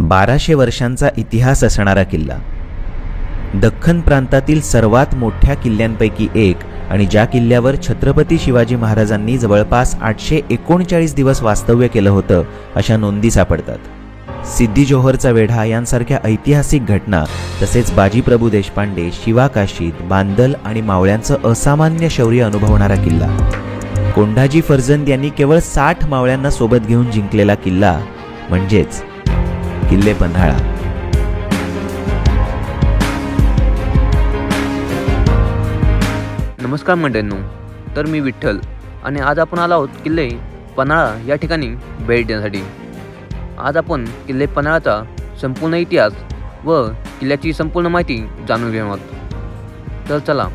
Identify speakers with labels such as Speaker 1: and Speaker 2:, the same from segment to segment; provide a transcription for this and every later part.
Speaker 1: बाराशे वर्षांचा इतिहास असणारा किल्ला. दख्खन प्रांतातील सर्वात मोठ्या किल्ल्यांपैकी एक आणि ज्या किल्ल्यावर छत्रपती शिवाजी महाराजांनी जवळपास आठशे एकोणचाळीस दिवस वास्तव्य केलं होतं अशा नोंदी सापडतात. सिद्धी जोहरचा वेढा यांसारख्या ऐतिहासिक घटना तसेच बाजीप्रभू देशपांडे शिवा काशीद बांदल आणि मावळ्यांचं असामान्य शौर्य अनुभवणारा किल्ला. कोंढाजी फर्जंद यांनी केवळ साठ मावळ्यांना सोबत घेऊन जिंकलेला किल्ला म्हणजेच किल्ले पन्हाळा
Speaker 2: नमस्कार मंडळींनो तर मी विठ्ठल आणि आज आपण आलो आहोत किल्ले पन्हाळा या ठिकाणी भेट देण्यासाठी. आज आपण किल्ले पन्हाळाचा संपूर्ण इतिहास व किल्ल्याची संपूर्ण माहिती जाणून घेणार आहोत. तर चला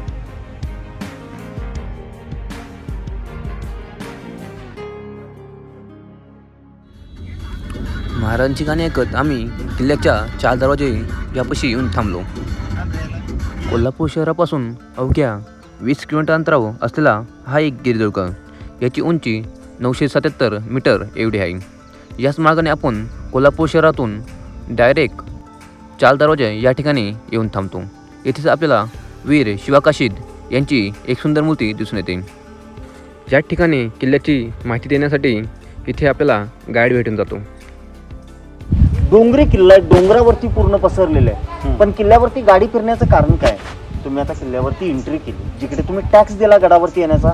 Speaker 2: महाराजांची गाणी ऐकत आम्ही किल्ल्याच्या चार दरवाजे यापाशी येऊन थांबलो. कोल्हापूर शहरापासून अवघ्या वीस किलोमीटर अंतरावर असलेला हा एक गिरिदुर्ग. याची उंची नऊशे सत्याहत्तर मीटर एवढी आहे. याच मार्गाने आपण कोल्हापूर शहरातून डायरेक्ट चाल दरवाजा या ठिकाणी येऊन थांबतो. येथेच आपल्याला वीर शिवाकाशीद यांची एक सुंदर मूर्ती दिसून येते. या ठिकाणी किल्ल्याची माहिती देण्यासाठी इथे आपल्याला गाईड भेटून जातो.
Speaker 3: डोंगरी किल्ला आहे डोंगरावरती पूर्ण पसरलेला आहे. पण किल्ल्यावरती गाडी फिरण्याचं कारण काय तुम्ही आता किल्ल्यावरती एंट्री केली. जिकडे तुम्ही टॅक्स दिला गडावरती येण्याचा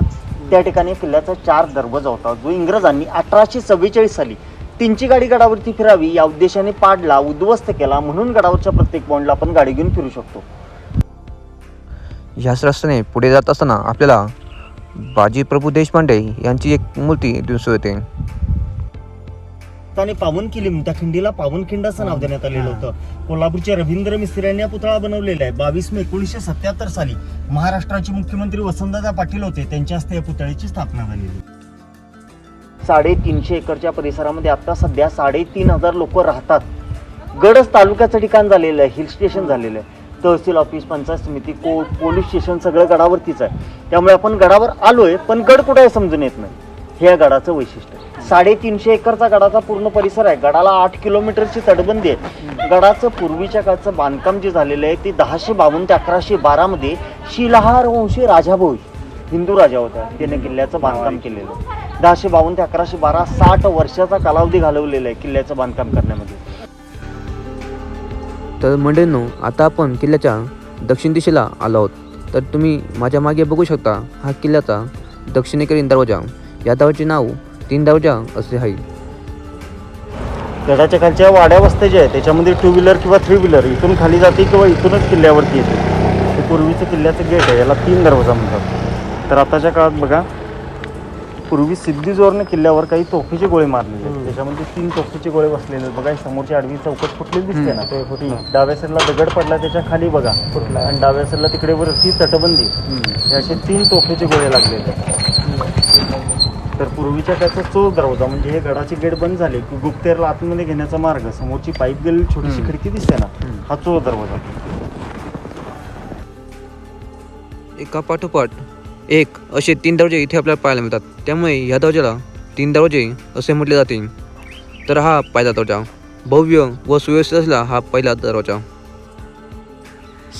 Speaker 3: त्या ठिकाणी किल्ल्याचा चार दरवाजा होता. जो इंग्रजांनी अठराशे चव्वेचाळीस साली तीनची गाडी गडावरती फिरावी या उद्देशाने पाडला उद्ध्वस्त केला. म्हणून गडावरच्या प्रत्येक पॉईंटला आपण गाडी घेऊन फिरू शकतो.
Speaker 2: ह्याच रस्त्याने पुढे जात असताना आपल्याला बाजीप्रभू देशपांडे यांची एक मूर्ती दिसून येते.
Speaker 3: आणि पावनखिंडी त्या खिंडीला पावनखिंड असं नाव देण्यात आलेलं होतं. कोल्हापूरच्या रवींद्र मिस्त्री यांनी पुतळा बनवलेला आहे. बावीस मे एकोणीसशे सत्याहत्तर साली महाराष्ट्राचे मुख्यमंत्री वसंतदादा पाटील होते. त्यांच्या हस्ते या पुतळ्याची स्थापना झालेली साडेतीनशे एकरच्या परिसरामध्ये आता सध्या साडेतीन हजार लोक राहतात. गडच तालुक्याचं ठिकाण झालेलं आहे हिल स्टेशन झालेलं आहे. तहसील ऑफिस पंचायत समिती कोर्ट पोलीस स्टेशन सगळं गडावरतीच आहे. त्यामुळे आपण गडावर आलोय पण गड कुठे आहे समजून येत नाही. हे या गडाचं वैशिष्ट्य साडेतीनशे एकरचा गडाचा पूर्ण परिसर आहे. गडाला आठ किलोमीटरची तटबंदी आहे. गडाचं पूर्वीच्या काळचं बांधकाम जे झालेलं आहे ते दहाशे बावन्न ते अकराशे बारामध्ये शिलाहार वंशी राजाभाऊ हिंदू राजा होता. त्याने किल्ल्याचं बांधकाम केलेलं. दहाशे बावन्न ते अकराशे बारा साठ वर्षाचा कालावधी घालवलेला आहे किल्ल्याचं बांधकाम करण्यामध्ये.
Speaker 2: तर मंडळींनो आता आपण किल्ल्याच्या दक्षिण दिशेला आलो आहोत. तर तुम्ही माझ्या मागे बघू शकता हा किल्ल्याचा दक्षिणेकडील दरवाजा. या दरवाजाचे नाव तीन दरवाजा असे आहे.
Speaker 3: गडाच्या खालच्या वाड्या वस्त्या ज्या आहेत त्याच्यामध्ये टू व्हीलर किंवा थ्री व्हीलर इथून खाली जाते किंवा इथूनच किल्ल्यावरती येते. हे पूर्वीचं किल्ल्याचं गेट आहे याला तीन दरवाजा म्हणतात. तर आताच्या काळात बघा पूर्वी सिद्धीजोरने किल्ल्यावर काही तोफीचे गोळे मारलेले आहेत त्याच्यामध्ये तीन तोफीचे गोळे बसलेले आहेत. बघा समोरची आडवी चौकट फुटलेली दिसते ना? ते फुटली. डाव्या साईडला दगड पडला त्याच्याखाली बघा. फुटला. आणि डाव्या साईडला तिकडे वरती तटबंदी. हे असे तीन तोफेचे गोळे लागलेले आहेत. तर पूर्वीच्या त्याचा चोर दरवाजा म्हणजे हे गडाचे गेट बंद झाले की गुप्तेरला आतमध्ये घेण्याचा मार्ग समोरची पाईप गेलेली छोटीशी. खिडकी दिसते ना. हा चोर दरवाजा
Speaker 2: एका पाठोपाठ एक असे तीन दरवाजे इथे आपल्याला पाहायला मिळतात त्यामुळे या दरवाजाला तीन दरवाजे असे म्हटले जाते तर हा पहिला दरवाजा भव्य व सुव्यवस्थित असलेला हा पहिला दरवाजा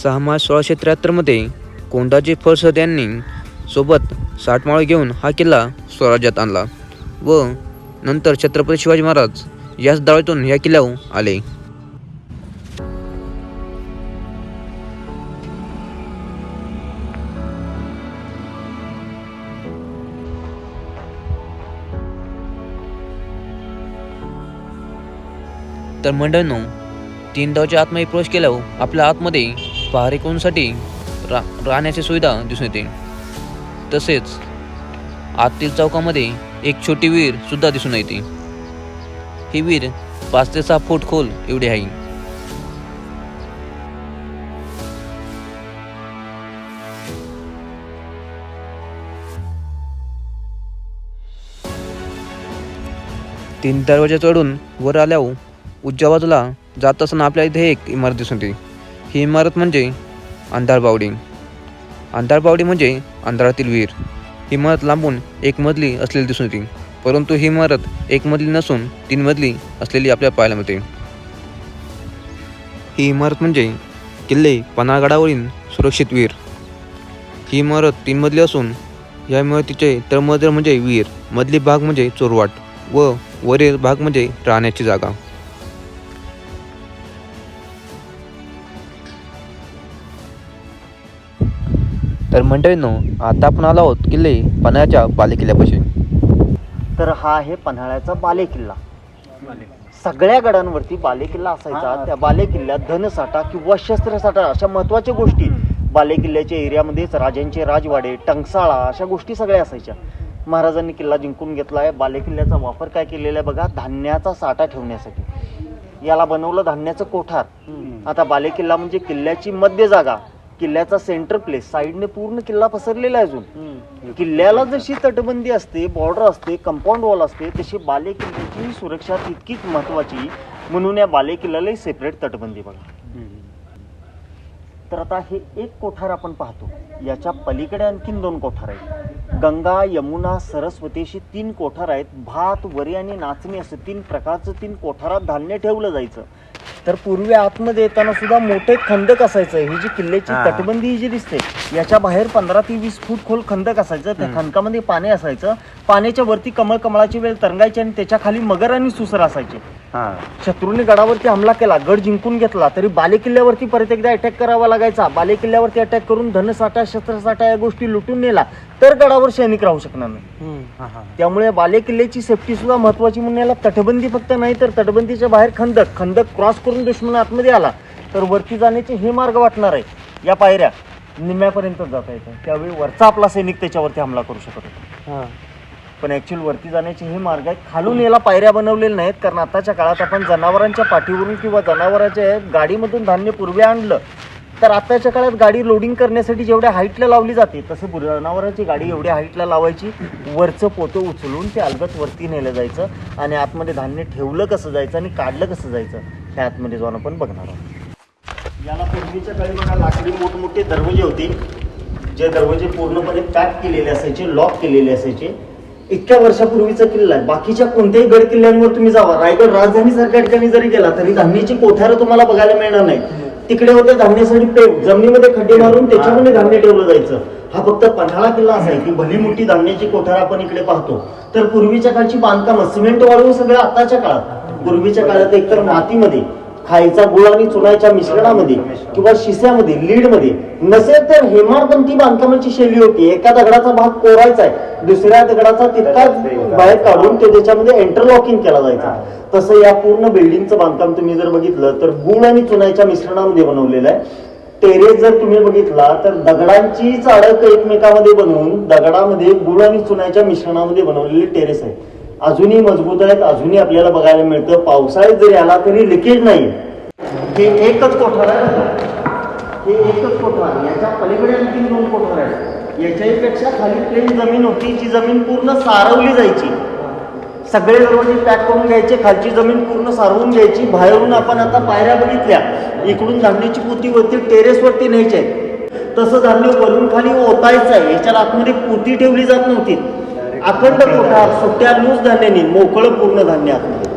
Speaker 2: सहा मार्च सोळाशे त्र्याहत्तरमध्ये कोंडाजी फळसद यांनी सोबत साठमाळ घेऊन हा किल्ला स्वराज्यात आणला व नंतर छत्रपती शिवाजी महाराज याच दाव्यातून या किल्ल्यावर आले. तर मंडळींनो तीन धावच्या आतमध्ये प्रवेश केल्यावर आपल्या आतमध्ये पहारेकरूंसाठी रा राहण्याची सुविधा दिसून येते. तसेच आतील चौकामध्ये एक छोटी विहीर सुद्धा दिसून येते. ही विहीर पाच ते सहा फूट खोल एवढी आहे. तीन दरवाजे चढून वर आल्यावर उजव्या बाजूला जात असताना आपल्या इथे एक इमारत दिसून येते. ही इमारत म्हणजे अंधारबावडी अंधारबावडी म्हणजे अंधारातील विहीर. इमारत लांबून एक मजली असलेली दिसून येते. परंतु ही इमारत एक मजली नसून तीन मजली असलेली आपल्याला पाहायला मिळते. ही इमारत म्हणजे किल्ले पन्हाळगडावरील सुरक्षित वीर ही इमारत तीन मजली असून या इमारतीचे तळमजल म्हणजे वीर मधली भाग म्हणजे चोरवाट व वरील भाग म्हणजे राहण्याची जागा. तर मंडळींनो आता आपण आलो आहोत किल्ले पन्हाळ्याच्या बालेकिल्ल्यापाशी.
Speaker 3: तर हा आहे पन्हाळ्याचा बाले किल्ला सगळ्या गडांवरती बाले किल्ला असायचा त्या बाले किल्ल्यात धनसाठा किंवा शस्त्रसाठा अशा महत्त्वाच्या गोष्टी बाले किल्ल्याच्या एरियामध्येच राजांचे राजवाडे टंकसाळा अशा गोष्टी सगळ्या असायच्या. महाराजांनी किल्ला जिंकून घेतला आहे बाले किल्ल्याचा वापर काय केलेला आहे बघा? धान्याचा साठा ठेवण्यासाठी. याला बनवलं धान्याचं कोठार. आता बाले किल्ला म्हणजे किल्ल्याची मध्य जागा. किल्ल्याचा सेंटर प्लेस साईडने पूर्ण किल्ला पसरलेला आहे अजून. किल्ल्याला जशी तटबंदी असते बॉर्डर असते कंपाऊंड वॉल असते तशी बाले किल्ल्याची सुरक्षा तितकीच महत्वाची. म्हणून या बाले किल्ल्यालाही सेपरेट तटबंदी बघा. तर आता हे एक कोठार आपण पाहतो. याच्या पलीकडे आणखीन दोन कोठार आहेत. गंगा यमुना सरस्वती अशी तीन कोठार आहेत. भात वरी आणि नाचणी असं तीन प्रकारचं तीन कोठारात धान्य ठेवलं जायचं. तर पूर्वी आतमध्ये येताना सुद्धा मोठे खंदक असायचं. ही जी किल्ल्याची
Speaker 1: हा.
Speaker 3: तटबंदी ही जी दिसते याच्या बाहेर पंधरा ते वीस फूट खोल खंदक असायचं. त्या खंदकामध्ये पाणी असायचं. पाण्याच्या वरती कमळ कमळाची वेळ तरंगायची आणि त्याच्याखाली मगर आणि सुसर असायचे. शत्रूने गडावरती हमला केला गड जिंकून घेतला तरी बाले किल्ल्यावरती परत एकदा अटॅक करावा लागायचा. बाले किल्ल्यावरती अटॅक करून धनसाठा शस्त्रसाठा या गोष्टी लुटून नेला. तर गडावर सैनिक राहू शकणार नाही. त्यामुळे बाले किल्ल्याची सेफ्टी सुद्धा महत्वाची म्हणून याला तटबंदी फक्त नाही तर तटबंदीच्या बाहेर खंदक खंदक क्रॉस करून दुश्मन आतमध्ये आला तर वरती जाण्याचे हे मार्ग वाटणार आहे. या पायऱ्या निम्म्यापर्यंत जाता येतं त्यावेळी वरचा आपला सैनिक त्याच्यावरती हमला करू शकत होता. पण ऍक्च्युअल वरती जाण्याचे हे मार्ग आहेत. खालून याला पायऱ्या बनवलेल्या नाहीत कारण आताच्या काळात आपण जनावरांच्या पाठीवरून किंवा जनावरांच्या गाडीमधून धान्य पूर्वी आणलं तर आताच्या काळात गाडी लोडिंग करण्यासाठी जेवढ्या हाईटला लावली जाते तसं बुर- गाडी एवढ्या हाईटला लावायची वरचं पोतं उचलून ते अलगत वरती नेलं जायचं आणि आतमध्ये धान्य ठेवलं कसं जायचं आणि काढलं कसं जायचं हे आतमध्ये जाऊन आपण बघणार आहोत. याला पूर्वीच्या काळी बघा लाकडी मोठमोठे दरवाजे होते. जे दरवाजे पूर्णपणे पॅक केलेले असायचे लॉक केलेले असायचे. इतक्या वर्षापूर्वीचा किल्ला आहे. बाकीच्या कोणत्याही गड किल्ल्यांवर तुम्ही जावा. रायगड राजधानी सारख्या ठिकाणी जरी गेला तरी धान्याची कोठारं तुम्हाला बघायला मिळणार नाही तिकडे होते धान्यासाठी पेव जमिनीमध्ये खड्डे मारून त्याच्यामध्ये धान्य ठेवलं जायचं. हा फक्त पन्हाळा किल्ला असा आहे की भली मोठी धान्याची कोठार आपण इकडे पाहतो. तर पूर्वीच्या काळची बांधकामं सिमेंट वाळवून सगळं आताच्या काळात. पूर्वीच्या काळात एकतर मातीमध्ये खायचा गुळ आणि चुनाच्या मिश्रणामध्ये किंवा शिस्यामध्ये लीडमध्ये. नसेल तर हेमाडपंथी बांधकामाची शैली होती. एका दगडाचा भाग कोरायचा आहे. दुसऱ्या दगडाचा तितकाच बाहेर काढून ते त्याच्यामध्ये एंटरलॉकिंग केला जायचा. तसं या पूर्ण बिल्डिंगचं बांधकाम तुम्ही जर बघितलं तर गुळ आणि चुनाच्या मिश्रणामध्ये बनवलेलं आहे. टेरेस जर तुम्ही बघितला तर दगडांची चाळक एकमेकामध्ये बनवून दगडामध्ये गुळ आणि चुनाच्या मिश्रणामध्ये बनवलेले टेरेस आहे. अजूनही मजबूत आहेत अजूनही आपल्याला बघायला मिळतं. पावसाळ्यात जरी आला तरी लिकेज नाही. हे एकच कोठार आहे हे एकच कोठार याच्या पलीकडे आणखी दोन कोठार आहेत. याच्याहीपेक्षा खाली प्लेन जमीन होती. जी जमीन पूर्ण सारवली जायची. सगळे दरवाजे पॅक करून घ्यायचे. खालची जमीन पूर्ण सारवून घ्यायची. बाहेरून आपण आता पायऱ्या बघितल्या. इकडून धान्याची पोती वरती टेरेसवरती न्यायची आहे तसं धान्य वरून खाली ओतायचं आहे. याच्या आतमध्ये पोती ठेवली जात नव्हती. अखंड कोठार सुट्ट्या लूज धान्याने मोकळं पूर्ण धान्य आतमध्ये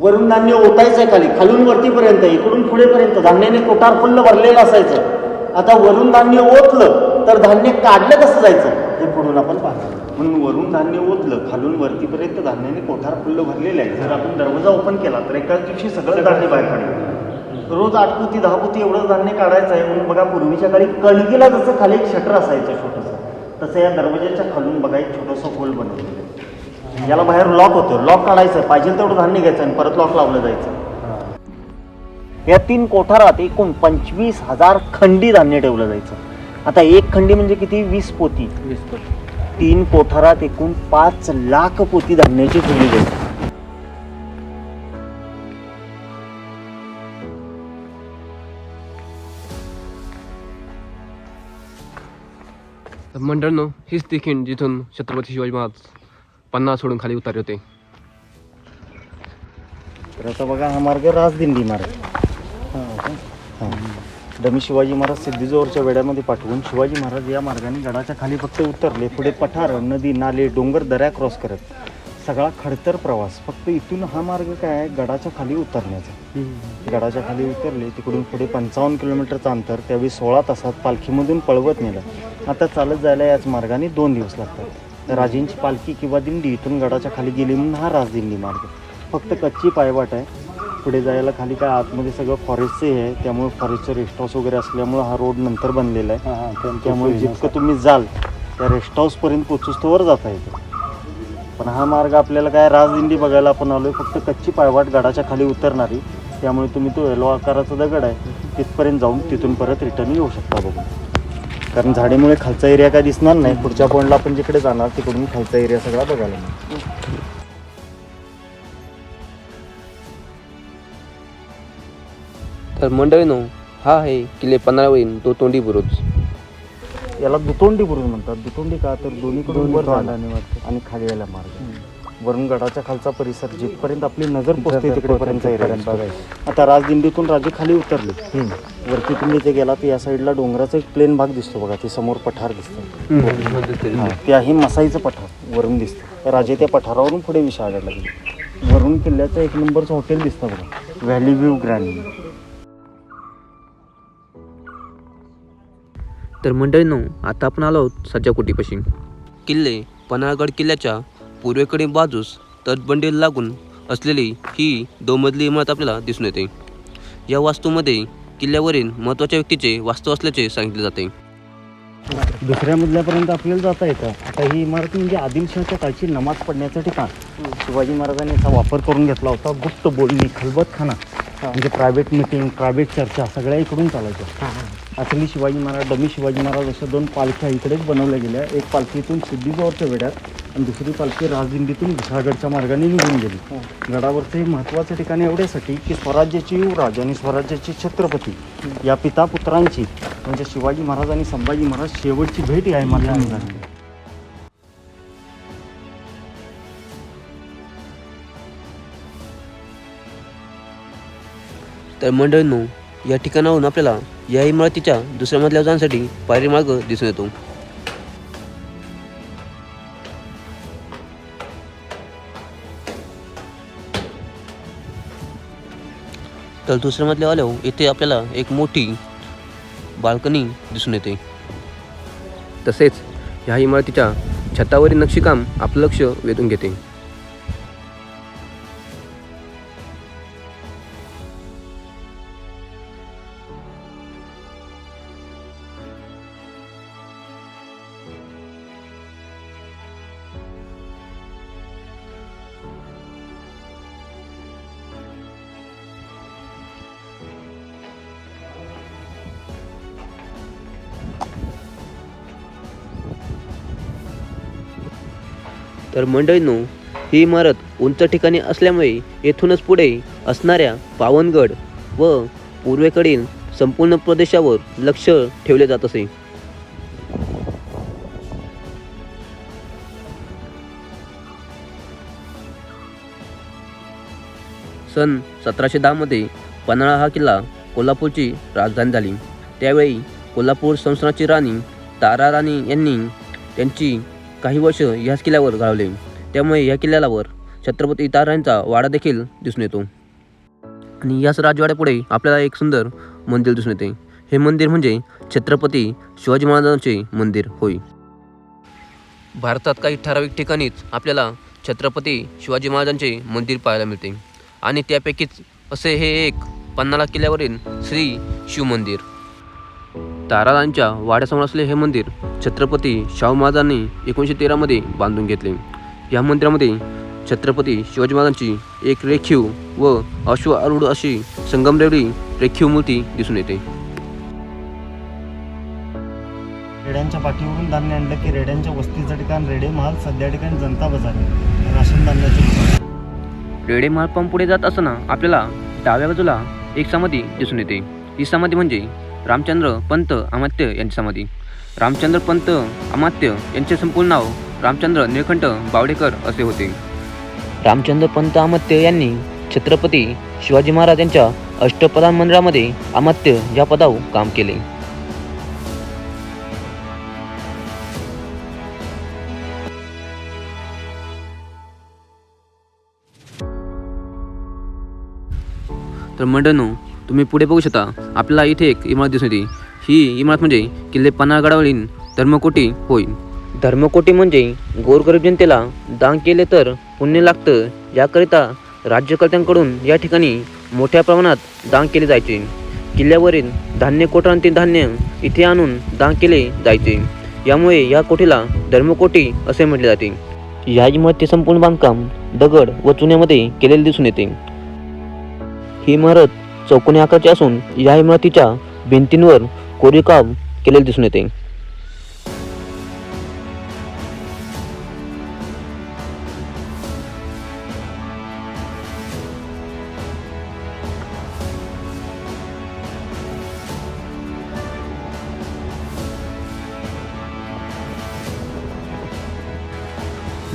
Speaker 3: वरून धान्य ओतायचं आहे खाली. खालून वरतीपर्यंत इकडून पुढेपर्यंत. धान्याने कोठार फुल्ल भरलेलं असायचं. आता वरून धान्य ओतलं तर धान्य काढलं कसं जायचं? हे पुढून आपण पाहतो म्हणून वरून धान्य ओतलं खालून वरतीपर्यंत धान्याने कोठार फुल्ल भरलेलं आहे. जर आपण दरवाजा ओपन केला तर एकाच दिवशी सगळं धान्य बाहेर काढलं रोज आठ पोती दहा पोती एवढं धान्य काढायचं आहे. म्हणून बघा पूर्वीच्या काळी कणकीला जसं खाली एक शटर असायचं छोटं. तसं या दरवाजाच्या खालून बघा एक छोटंसं होल बनवलेलं आहे. याला बाहेर लॉक होतं. लॉक काढायचं. पाहिजे तेवढं धान्य घ्यायचं आणि परत लॉक लावलं जायचं. या तीन कोठारात एकूण पंचवीस हजार खंडी धान्य ठेवलं जायचं. आता एक खंडी म्हणजे किती? वीस पोती. तीन कोठारात एकूण पाच लाख पोती धान्याची ठेवली जायची.
Speaker 2: तर मंडळनं हीच ती खिंड जिथून छत्रपती शिवाजी महाराज पन्नास सोडून खाली उतारले होते.
Speaker 3: तर आता बघा हा मार्ग राजदिंडी मार्ग. डमी दमी शिवाजी महाराज सिद्धीजोरच्या वेड्यामध्ये पाठवून शिवाजी महाराज या मार्गाने गडाच्या खाली फक्त उतरले. पुढे पठार नदी नाले डोंगर दऱ्या क्रॉस करत. सगळा खडतर प्रवास. फक्त इथून हा मार्ग काय आहे? गडाच्या खाली उतरण्याचा. गडाच्या खाली उतरले तिकडून पुढे पंचावन्न किलोमीटरचं अंतर त्यावेळी सोळा तासात पालखीमधून पळवत नेलं. आता चालत जायला याच मार्गाने दोन दिवस लागतात. तर राजेंची पालखी किंवा दिंडी इथून गडाच्या खाली गेली म्हणून हा राजदिंडी मार्ग. फक्त कच्ची पायवाट आहे. पुढे जायला खाली काय आतमध्ये सगळं फॉरेस्टचे आहे. त्यामुळे फॉरेस्टचं रेस्ट हाऊस वगैरे असल्यामुळे हा रोड नंतर बनलेला आहे. त्यामुळे जितकं तुम्ही जाल त्या रेस्ट हाऊसपर्यंत पोचूस तोवर जाता येतं. पण हा मार्ग आपल्याला काय राजदिंडी बघायला आपण आलोय. फक्त कच्ची पायवाट गडाच्या खाली उतरणारी. त्यामुळे तुम्ही तो येलो आकाराचा दगड आहे. तिथपर्यंत जाऊन तिथून परत रिटर्न येऊ शकता बघून. कारण झाडीमुळे खालचा एरिया काय दिसणार नाही. पुढच्या पॉईंटला आपण जिकडे जाणार तिकडून खालचा एरिया सगळा बघायला मिळेल.
Speaker 2: तर मंडळीनो हा आहे किल्ले पन्हाळावरील तो तोंडी बुरुज.
Speaker 3: याला दुतोंडी बुरुज म्हणतात. दुतोंडी का? तर दोन्हीकडून वर जाणं आणि खाली यायला मार्ग. वरून गडाच्या खालचा परिसर जिथपर्यंत आपली नजर पोचते तिकडेपर्यंत एरिया आता राजदिंडीतून राजे खाली उतरले. वरती तुम्ही ते गेला तर या साईडला डोंगराचा एक प्लेन भाग दिसतो बघा ते समोर पठार दिसतं. त्याही मसाईचं पठार वरून दिसतं. राजे त्या पठारावरून पुढे विशाळगडला गेले वरून किल्ल्याचं एक नंबरचं हॉटेल दिसतं बघा. व्हॅली व्ह्यू ग्रँड
Speaker 2: तर मंडळींनो आता आपण आलो आहोत सज्जा कोटीपाशी किल्ले पन्हाळगड किल्ल्याच्या पूर्वेकडील बाजूस तटबंदीला लागून असलेली ही दोमजली इमारत आपल्याला दिसून येते. या वास्तूमध्ये किल्ल्यावरील महत्त्वाच्या व्यक्तीचे वास्तू असल्याचे सांगितले जाते.
Speaker 3: दुसऱ्या मजल्यापर्यंत आपल्याला जाता येतं. आता ही इमारत म्हणजे आदिलशाहच्या काळची नमाज पडण्याचं ठिकाण. शिवाजी महाराजांनी याचा वापर करून घेतला होता गुप्त बोलणी खलबतखाना. म्हणजे प्रायव्हेट मिटिंग प्रायव्हेट चर्चा सगळ्या इकडून चालायच्या. असली शिवाजी महाराज डमी शिवाजी महाराज अशा दोन पालख्या इकडेच बनवल्या गेल्या. एक पालखीतून सिद्धीजवळच्या वेड्यात आणि दुसरी पालखी राजदिंडीतून विशाळगडच्या मार्गाने निघून गेली. गडावरचं हे महत्त्वाचं ठिकाण एवढ्यासाठी की स्वराज्याचे युवराज आणि स्वराज्याचे छत्रपती या पिता पुत्रांची म्हणजे शिवाजी महाराज आणि संभाजी महाराज शेवटची भेट आहे माझ्या निघाली
Speaker 2: तर मंडळींनो या ठिकाणाहून आपल्याला या इमारतीच्या दुसऱ्या मजल्यावर जाण्यासाठी पायरी मार्ग दिसून येतो. तर दुसऱ्या मधल्या आल्यावर हो, इथे आपल्याला एक मोठी बाल्कनी दिसून येते. तसेच ह्या इमारतीच्या छतावरील नक्षीकाम आपलं लक्ष वेधून घेते. तर मंडळींनो ही इमारत उंच ठिकाणी असल्यामुळे येथूनच पुढे असणाऱ्या पावनगड व पूर्वेकडील संपूर्ण प्रदेशावर लक्ष ठेवले जात असे. सन सतराशे दहामध्ये पन्हाळा हा किल्ला कोल्हापूरची राजधानी झाली. त्यावेळी कोल्हापूर संस्थानाची राणी तारा राणी यांनी त्यांची काही वर्ष ह्याच किल्ल्यावर घालवले. त्यामुळे या किल्ल्यावर छत्रपती तारांचा वाडा देखील दिसून येतो. आणि याच राजवाड्यापुढे आपल्याला एक सुंदर मंदिर दिसून येते. हे मंदिर म्हणजे छत्रपती शिवाजी महाराजांचे मंदिर होय. भारतात काही ठराविक ठिकाणीच आपल्याला छत्रपती शिवाजी महाराजांचे मंदिर पाहायला मिळते. आणि त्यापैकीच असे हे एक पन्नाळा किल्ल्यावरील श्री शिवमंदिर मंदिर तारारांच्या वाड्यासमोर असले हे मंदिर छत्रपती शाहू महाराजांनी एकोणीसशे तेरामध्ये बांधून घेतले. या मंदिरामध्ये छत्रपती शिवाजी महाराजांची एक रेखीव व अश्वारूढ अशी संगमरवरी रेखीव मूर्ती दिसून येते.
Speaker 3: रेड्यांच्या पाठीवरून धान्य आणलं की रेड्यांच्या वस्तीचं ठिकाण रेडे महाल सध्या ठिकाणी जनता बाजार राशन धान्याचं.
Speaker 2: रेडे महाल पुढे जात असताना आपल्याला डाव्या बाजूला एक समाधी दिसून येते. ही समाधी म्हणजे रामचंद्र पंत अमात्य यांची समाधी. रामचंद्र पंत अमात्य यांचे संपूर्ण नाव रामचंद्र निळकंठ बावडेकर असे होते. रामचंद्र पंत अमात्य यांनी छत्रपती शिवाजी महाराज यांच्या अष्टप्रधान मंडळामध्ये अमात्य या पदावर काम केले. तर मंडळांनो तुम्ही पुढे बघू शकता. आपल्याला इथे एक इमारत दिसून येते. ही इमारत म्हणजे किल्ले पन्हाळगडावरील धर्मकोटी होय. धर्मकोटी म्हणजे गोरगरीब जनतेला दान केले तर पुण्य लागतं. याकरिता राज्यकर्त्यांकडून या ठिकाणी मोठ्या प्रमाणात दान केले जायचे. किल्ल्यावरील धान्य कोटांतील धान्य इथे आणून दान केले जायचे. यामुळे या कोठीला धर्मकोटी असे म्हटले जाते. या इमारतीचे संपूर्ण बांधकाम दगड व चुन्यामध्ये केलेले दिसून येते. ही इमारत चौकोनी आकाराची असून या इमारतीच्या भिंतींवर कोरीवकाम केलेले दिसून येते.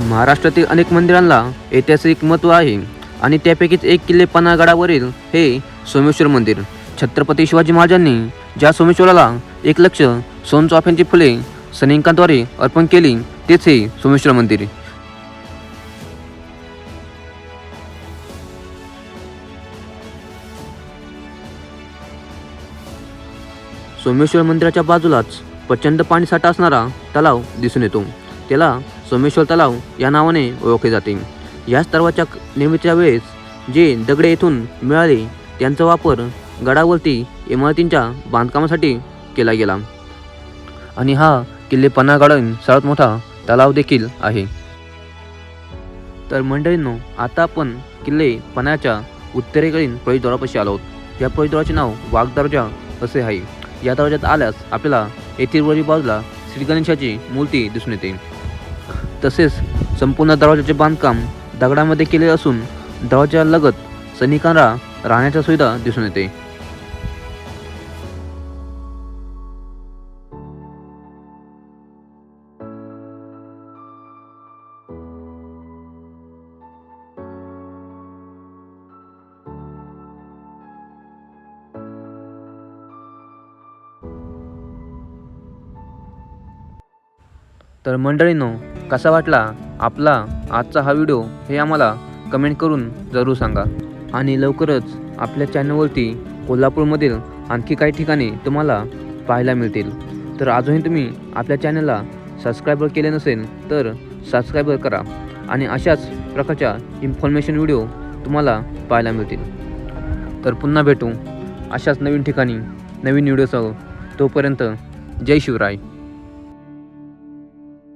Speaker 2: महाराष्ट्रातील अनेक मंदिरांना ऐतिहासिक महत्त्व आहे आणि त्यापैकीच एक किल्ले पन्हाळगडावरील हे सोमेश्वर मंदिर. छत्रपती शिवाजी महाराजांनी ज्या सोमेश्वराला एक लक्ष सोनचाफ्यांची फुले सनैकांद्वारे अर्पण केली तेच हे सोमेश्वर मंदिर. सोमेश्वर मंदिराच्या बाजूलाच प्रचंड पाणीसाठा असणारा तलाव दिसून येतो. त्याला सोमेश्वर तलाव या नावाने ओळखले जाते. याच तलावाच्या निर्मितीच्या वेळेस जे दगडे येथून मिळाले त्यांचा वापर गडावरती इमारतींच्या बांधकामासाठी केला गेला. आणि हा किल्ले पन्हाळगडावरील सर्वात मोठा तलाव देखील आहे. तर मंडळींनो आता आपण किल्ले पन्हाच्या उत्तरेकडील प्रवेशद्वारापाशी आलो आहोत. या प्रवेशद्वाराचे नाव वाघदर्जा असे आहे. या दरवाज्यात आल्यास आपल्याला येथील वरील बाजूला श्री गणेशाची मूर्ती दिसून येते. तसेच संपूर्ण दरवाजाचे बांधकाम दगडामध्ये केले असून दरवाजा लगत सैनिकांना राहण्याच्या सुविधा दिसून येते. तर मंडळींनो कसा वाटला आपला आजचा हा व्हिडिओ हे आम्हाला कमेंट करून जरूर सांगा. आणि लवकरच आपल्या चॅनलवरती कोल्हापूरमधील आणखी काही ठिकाणे तुम्हाला पाहायला मिळतील. तर अजूनही तुम्ही आपल्या चॅनलला सबस्क्रायबर केले नसेल तर सबस्क्रायबर करा आणि अशाच प्रकारच्या इन्फॉर्मेशन व्हिडिओ तुम्हाला पाहायला मिळतील. तर पुन्हा भेटू अशाच नवीन ठिकाणी नवीन व्हिडिओसह तोपर्यंत जय शिवराय.